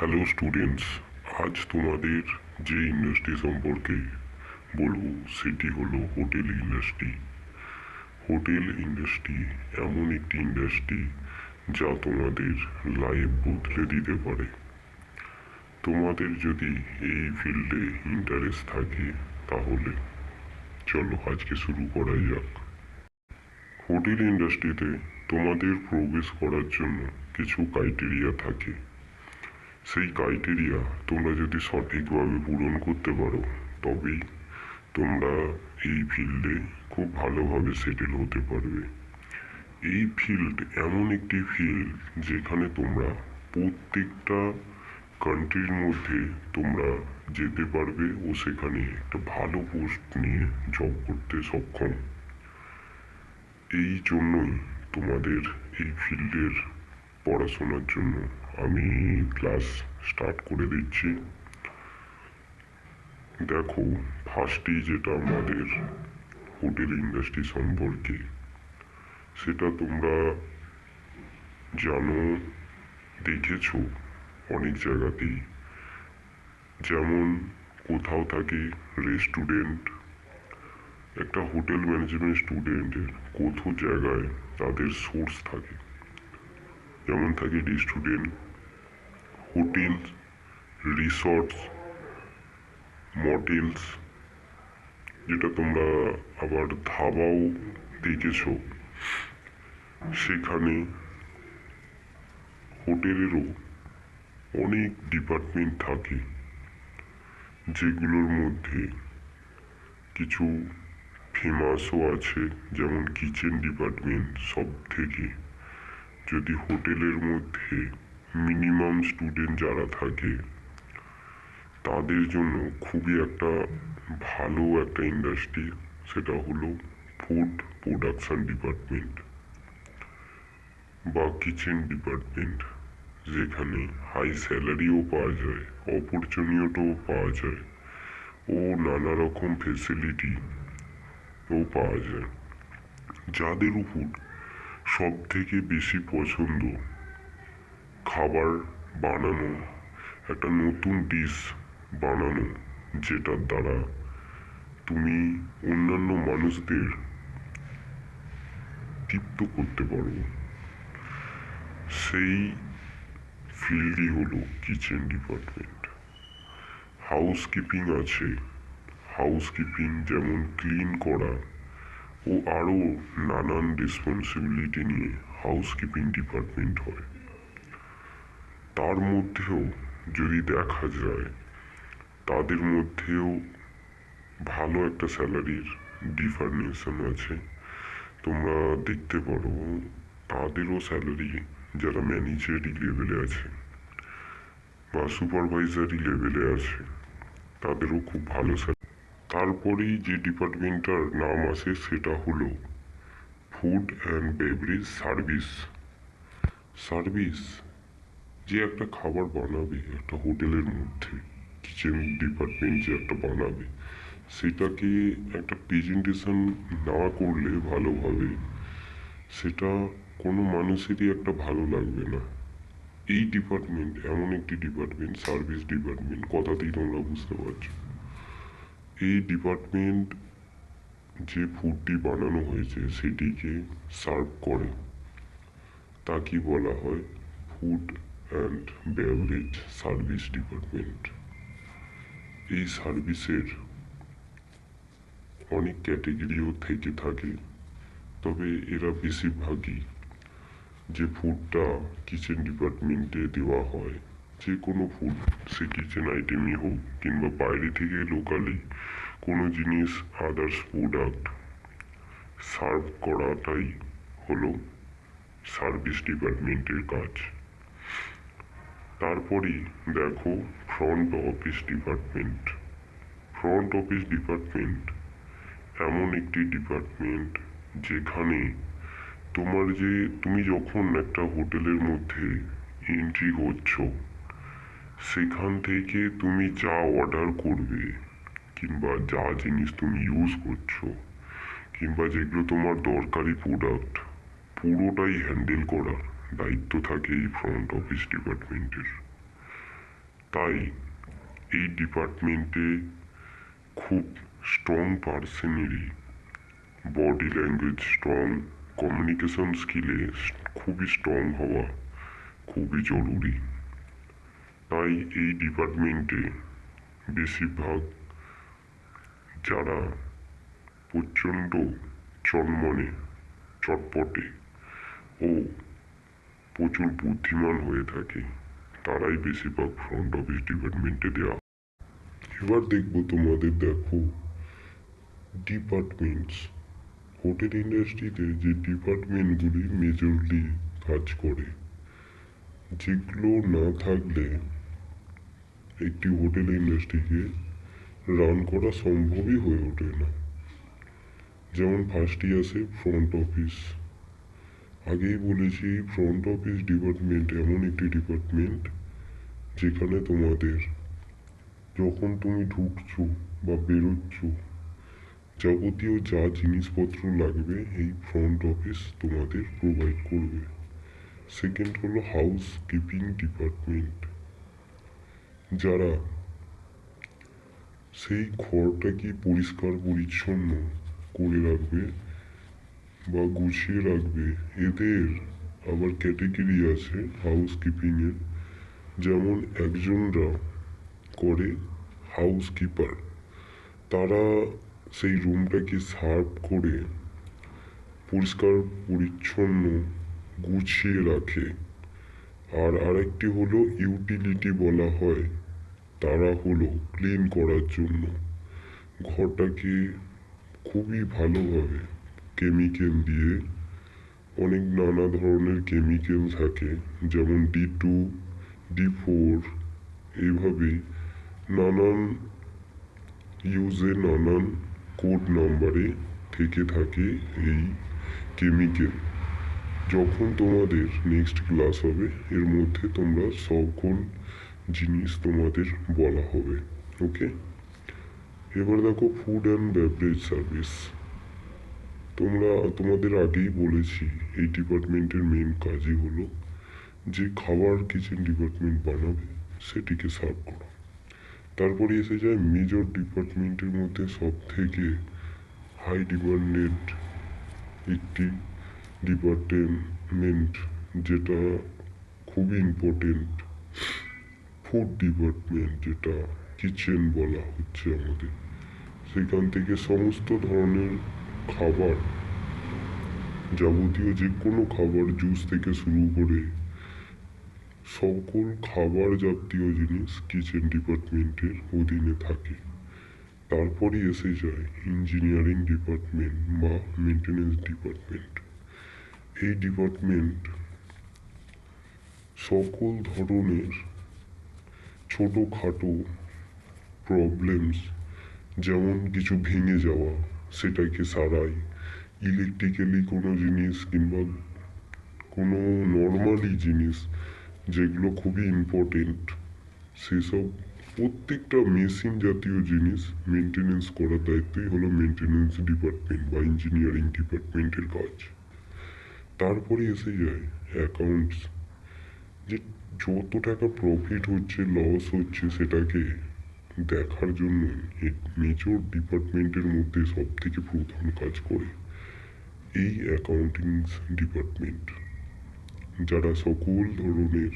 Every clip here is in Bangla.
হ্যালো স্টুডেন্টস আজ তোমাদের যে ইন্ডাস্ট্রি সম্পর্কে বলব, সেটি হলো হোটেল ইন্ডাস্ট্রি। হোটেল ইন্ডাস্ট্রি এমন একটি ইন্ডাস্ট্রি যা তোমাদের লাইফ বদলে দিতে পারে। তোমাদের যদি এই ফিল্ডে ইন্টারেস্ট থাকে, তাহলে চলো আজকে শুরু করা যাক। হোটেল ইন্ডাস্ট্রিতে তোমাদের প্রবেশ করার জন্য কিছু ক্রাইটেরিয়া থাকে। সেই ক্রাইটেরিয়া তোমরা যদি সঠিকভাবে পূরণ করতে পারো, তবেই তোমরা এই ফিল্ডে খুব ভালোভাবে সেটেল হতে পারবে। এই ফিল্ড এমন একটি ফিল্ড যেখানে তোমরা প্রত্যেকটা কান্ট্রির মধ্যে তোমরা যেতে পারবে ও সেখানে একটা ভালো পোস্ট নিয়ে জব করতে সক্ষম। এই জন্যই তোমাদের এই ফিল্ডের পড়াশোনার জন্য আমি ক্লাস স্টার্ট করে দিচ্ছি। দেখো ফার্স্টেই যেটা আমাদের হোটেল ইন্ডাস্ট্রি সম্পর্কে, সেটা তোমরা জানো, দেখেছ অনেক জায়গাতেই। যেমন কোথাও থাকে রেস্টুরেন্ট একটা হোটেল ম্যানেজমেন্ট স্টুডেন্টের কোথাও জায়গায় তাদের সোর্স থাকে। যেমন থাকে রেস্টুরেন্ট হোটেল রিসর্টস মটেলস যেটা তোমরা আবার ধাবাও দেখেছ। সেখানে হোটেলেরও অনেক ডিপার্টমেন্ট থাকে, যেগুলোর মধ্যে কিছু ফেমাসও আছে, যেমন কিচেন ডিপার্টমেন্ট সব থেকে যদি হোটেলের মধ্যে মিনিমাম স্টুডেন্ট যারা থাকে, তাদের জন্য খুবই একটা ভালো একটা ইন্ডাস্ট্রি সেটা হলো ফুড প্রোডাকশন ডিপার্টমেন্ট বা কিচেন ডিপার্টমেন্ট যেখানে হাই স্যালারিও পাওয়া যায় অপরচুনিটিও পাওয়া যায়, ও নানা রকম ফেসিলিটি ও পাওয়া যায়। যাদের উপর সব থেকে বেশি পছন্দ খাবার বানানো, একটা নতুন ডিশ বানানো, যেটার দ্বারা তুমি অন্যান্য মানুষদের তৃপ্ত করতে পারো। সেই ফিল্ডই হলো কিচেন ডিপার্টমেন্ট হাউসকিপিং আছে। হাউসকিপিং যেমন ক্লিন করা ও আরও নানান রেসপন্সিবিলিটি নিয়ে হাউসকিপিং ডিপার্টমেন্ট হয়। তার মধ্যেও যদি দেখা যায়, তাদের মধ্যেও ভালো একটা স্যালারির ডিফারমেশন আছে। তোমরা দেখতে পারো, তাদেরও স্যালারি যারা ম্যানেজারি লেভেলে আছে বা সুপারভাইজারি লেভেলে আছে, তাদেরও খুব ভালো স্যালারি। তারপরেই যে ডিপার্টমেন্টটার নাম আসে সেটা হলো food and beverage service. Service যে একটা খাবার বানাবে, একটা হোটেলের মধ্যে কিচেন ডিপার্টমেন্ট যে একটা বানাবে, সেটাকে একটা প্রেজেন্টেশন না করলে ভালোভাবে সেটা কোনো মানুষেরই একটা ভালো লাগবে না। এই ডিপার্টমেন্ট এমন একটি ডিপার্টমেন্ট সার্ভিস ডিপার্টমেন্ট কথাতেই তোমরা বুঝতে পারছ। এই ডিপার্টমেন্ট যে ফুডটি বানানো হয়েছে, সেটিকে সার্ভ করে। তাকে বলা হয় food and beverage service department এই সার্ভিসের অনেক ক্যাটেগরিও থেকে থাকে, তবে এরা বেশিরভাগই যে ফুডটা কিচেন ডিপার্টমেন্টে দেওয়া হয়, যে কোনো ফুড সে কিচেন আইটেমই হোক কিংবা বাইরে থেকে লোকালি কোনো জিনিস আদার্স প্রোডাক্ট সার্ভ করাটাই হলো সার্ভিস ডিপার্টমেন্টের কাজ। তারপরেই দেখো front office department front office department এমন একটি ডিপার্টমেন্ট যেখানে তোমার যে তুমি যখন একটা হোটেলের মধ্যে এন্ট্রি হচ্ছ সেখান থেকে তুমি যা অর্ডার করবে কিংবা যা জিনিস তুমি ইউজ করছ কিংবা যেগুলো তোমার দরকারি প্রোডাক্ট পুরোটাই হ্যান্ডেল করার দায়িত্ব থাকে এই ফ্রন্ট অফিস ডিপার্টমেন্টের তাই এই ডিপার্টমেন্টে খুব স্ট্রং পার্সনেরই বডি ল্যাঙ্গুয়েজ স্ট্রং কমিউনিকেশন স্কিলে খুবই স্ট্রং হওয়া খুবই জরুরি। তাই এই ডিপার্টমেন্টে বেশিরভাগ যারা প্রচণ্ড চনমনে, চটপটে ও প্রচুর বুদ্ধিমান হয়ে থাকে। তারাই বেশিরভাগ ফ্রন্ট অফিস ডিপার্টমেন্টে দেওয়া। এবার দেখব তোমাদের দেখো। ডিপার্টমেন্টস হোটেল ইন্ডাস্ট্রিতে যে ডিপার্টমেন্টগুলি মেজরলি কাজ করে, যেগুলো না থাকলে একটি হোটেল ইন্ডাস্ট্রিকে রান করা সম্ভবই হয়ে ওঠে না। যেমন ফার্স্টই আসে ফ্রন্ট অফিস আগেই বলেছি ফ্রন্ট অফিস ডিপার্টমেন্ট এমন একটি ডিপার্টমেন্ট যেখানে তোমাদের যখন তুমি ঢুকছো বা বেরোচ্ছ, যাবতীয় যা জিনিসপত্র লাগবে এই ফ্রন্ট অফিস তোমাদের প্রোভাইড করবে। সেকেন্ড হলো হাউস কিপিং ডিপার্টমেন্ট যারা সেই ঘরটাকে পরিষ্কার পরিচ্ছন্ন করে রাখবে বা গুছিয়ে রাখবে। এদের আবার ক্যাটেগরি আছে হাউস কিপিংয়ের যেমন একজনরা করে হাউস কিপার তারা সেই রুমটাকে সার্ভ করে পরিষ্কার, পরিচ্ছন্ন গুছিয়ে রাখে। আর আরেকটি হলো ইউটিলিটি বলা হয়। তারা হলো ক্লিন করার জন্য। ঘরটাকে খুবই ভালোভাবে কেমিক্যাল দিয়ে অনেক নানা ধরনের কেমিক্যাল থাকে, যেমন ডি টু ডি ফোর এইভাবেই নানান ইউজে নানান কোড নাম্বারে থেকে থাকে এই কেমিক্যাল যখন তোমাদের নেক্সট ক্লাস হবে, এর মধ্যে তোমরা সকল জিনিস তোমাদের বলা হবে ওকে এবার দেখো ফুড অ্যান্ড বেভারেজ সার্ভিস তোমরা, তোমাদের আগেই বলেছি, এই ডিপার্টমেন্টের মেন কাজই হলো যে খাবার কিচেন ডিপার্টমেন্ট বানাবে, সেটিকে সার্ভ করা। তারপরে এসে যায় মেজর ডিপার্টমেন্টের মধ্যে সব থেকে হাই ডিমান্ডেড একটি ডিপার্টমেন্ট যেটা খুবই ইম্পর্টেন্ট ফুড ডিপার্টমেন্ট যেটা কিচেন বলা হচ্ছে আমাদের। সেখান থেকে সমস্ত ধরনের খাবার। যাবতীয় যে কোনো খাবার জুস থেকে শুরু করে সকল খাবার জাতীয় জিনিস কিচেন ডিপার্টমেন্টের অধীনে থাকে। তারপরে এসে যায় ইঞ্জিনিয়ারিং ডিপার্টমেন্ট বা মেনটেন্যান্স ডিপার্টমেন্ট এই ডিপার্টমেন্ট সকল ধরনের ছোটোখাটো প্রবলেমস যেমন কিছু ভেঙে যাওয়া সেটাকে সারাই। ইলেকট্রিক্যালি কোনো জিনিস কিংবা কোনো নর্মালি জিনিস যেগুলো খুবই ইম্পর্টেন্ট সেসব প্রত্যেকটা মেশিন জাতীয় জিনিস মেনটেনেন্স করার দায়িত্বই হলো মেনটেনেন্স ডিপার্টমেন্ট বা ইঞ্জিনিয়ারিং ডিপার্টমেন্টের কাজ। তারপরে এসে যায় অ্যাকাউন্টস যে যত টাকা প্রফিট হচ্ছে লস হচ্ছে সেটাকে দেখার জন্য মেজর ডিপার্টমেন্টের মধ্যে সব থেকে প্রধান কাজ করে এই অ্যাকাউন্টিং ডিপার্টমেন্ট যারা সকল ধরনের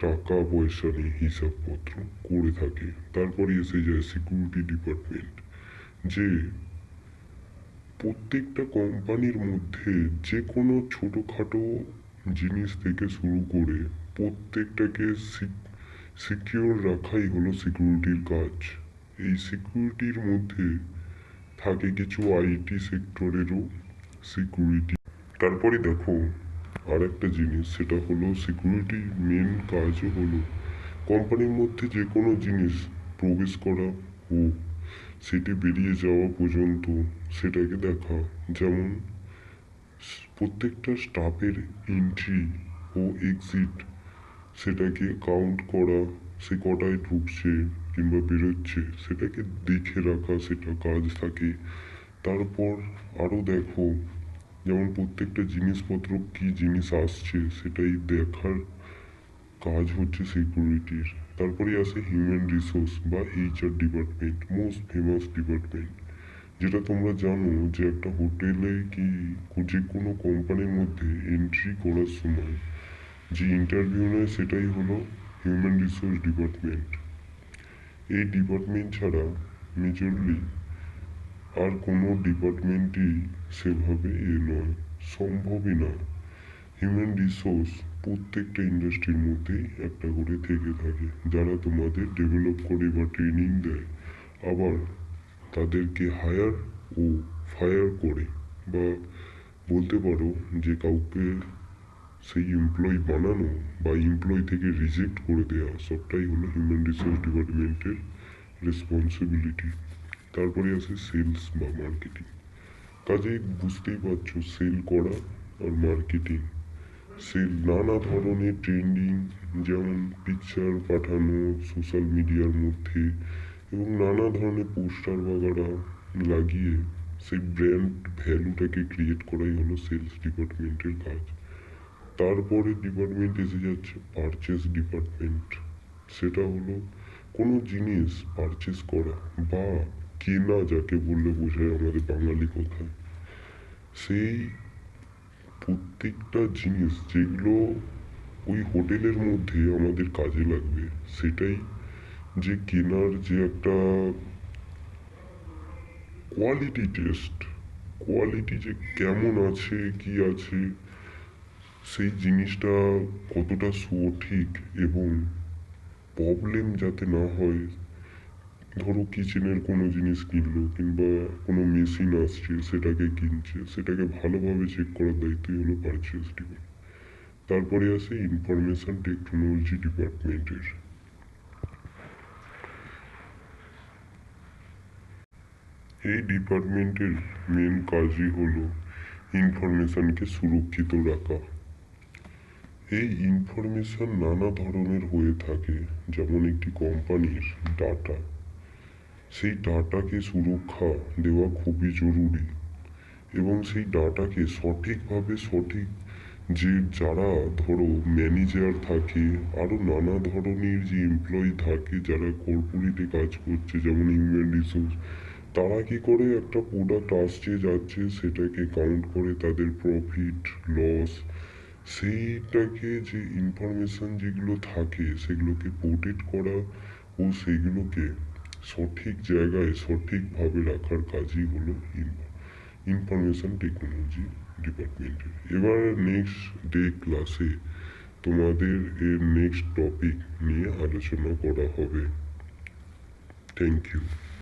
টাকা পয়সা নিয়ে হিসাবপত্র করে থাকে, তারপরে এসে যায় সিকিউরিটি ডিপার্টমেন্ট যে প্রত্যেকটা কোম্পানির মধ্যে যে কোনো ছোটোখাটো জিনিস থেকে শুরু করে প্রত্যেকটাকে সিকিউর রাখাই হলো সিকিউরিটির কাজ। এই সিকিউরিটির মধ্যে থাকে কিছু আইটি সেক্টরেরও সিকিউরিটি তারপরে দেখো আর একটা জিনিস, সেটা হলো সিকিউরিটি মেন কাজও হলো কোম্পানির মধ্যে যে কোনো জিনিস প্রবেশ করা ও সেটি বেরিয়ে যাওয়া পর্যন্ত সেটাকে দেখা। যেমন, প্রত্যেকটা স্টাফের এন্ট্রি ও এক্সিট সেটাকে কাউন্ট করা, সে কটায় ঢুকছে কিংবা বেরোচ্ছে, সেটাকে দেখে রাখা, সেটা কাজ থাকে। তারপর আরও দেখো, যেমন প্রত্যেকটা জিনিসপত্র কী জিনিস আসছে, সেটাই দেখার কাজ হচ্ছে সিকিউরিটির তারপরে আসে হিউম্যান রিসোর্স বা HR department most famous department যেটা তোমরা জানো যে একটা হোটেলে কি যে কোনো কোম্পানির মধ্যে এন্ট্রি করার সময় যে ইন্টারভিউ নেয় সেটাই হলো হিউম্যান রিসোর্স ডিপার্টমেন্ট এই ডিপার্টমেন্ট ছাড়া মেজরলি আর কোনো ডিপার্টমেন্টই সেভাবে এ নয়, সম্ভবই না। হিউম্যান রিসোর্স প্রত্যেকটা ইন্ডাস্ট্রির মধ্যেই একটা করে থেকে থাকে। যারা তোমাদের ডেভেলপ করে বা ট্রেনিং দেয়, আবার তাদেরকে হায়ার ও ফায়ার করে। বা বলতে পারো যে কাউকে সেই এমপ্লয়ি বানানো বা এমপ্লয়ি থেকে রিজেক্ট করে দেওয়া সবটাই হলো হিউম্যান রিসোর্স ডিপার্টমেন্টের রেসপন্সিবিলিটি তারপরে আসে সেলস বা মার্কেটিং কাজে বুঝতেই পারছ সেল করা আর মার্কেটিং সেল নানা ধরনের ট্রেন্ডিং যেমন পিকচার পাঠানো সোশ্যাল মিডিয়ার মধ্যে, এবং নানা ধরনের পোস্টার বাগারা লাগিয়ে সেই ব্র্যান্ড ভ্যালুটাকে ক্রিয়েট করাই হলো সেলস ডিপার্টমেন্টের কাজ। তারপরে ডিপার্টমেন্ট এসে যাচ্ছে পারচেস ডিপার্টমেন্ট সেটা হলো কোনো জিনিস পারচেস করা বা কেনা যাকে বললে বোঝায় আমাদের বাঙালি কথায়। সেই প্রত্যেকটা জিনিস যেগুলো ওই হোটেলের মধ্যে আমাদের কাজে লাগবে, সেটাই যে কেনার যে একটা কোয়ালিটি টেস্ট কোয়ালিটি যে কেমন আছে, কি আছে সেই জিনিসটা কতটা সঠিক এবং প্রবলেম যাতে না হয়, ধরো কিচেনের কোনো জিনিস কিনলো কিংবা কোনো মেশিন আসছে সেটাকে কিনছে, সেটাকে ভালোভাবে চেক করার দায়িত্বই হলো পারচেস ডিপার্টমেন্ট তারপরে আসে ইনফরমেশন টেকনোলজি ডিপার্টমেন্টের এই ডিপার্টমেন্টের মেন কাজই হলো ইনফরমেশনকে সুরক্ষিত রাখা। এই ইনফরমেশন নানা ধরনের হয়ে থাকে, যেমন একটি কোম্পানির ডাটা সেই ডাটাকে সুরক্ষা দেওয়া খুবই জরুরি এবং সেই ডাটাকে সঠিকভাবে সঠিক যে যারা ধরো ম্যানেজার থাকে আরও নানা ধরনের যে এমপ্লয়ি থাকে যারা কর্পোরেটে কাজ করছে, যেমন হিউম্যান রিসোর্স তারা কি করে একটা প্রোডাক্ট আসছে, যাচ্ছে, সেটাকে কাউন্ট করে তাদের প্রফিট লস সেইটাকে যে ইনফরমেশন যেগুলো থাকে, সেগুলোকে প্রোটেক্ট করা ও সেগুলোকে সঠিক জায়গায় সঠিকভাবে রাখার কাজই হলো ইনফরমেশন টেকনোলজি ডিপার্টমেন্টের এবার নেক্সট ডে ক্লাসে তোমাদের এর নেক্সট টপিক নিয়ে আলোচনা করা হবে। Thank you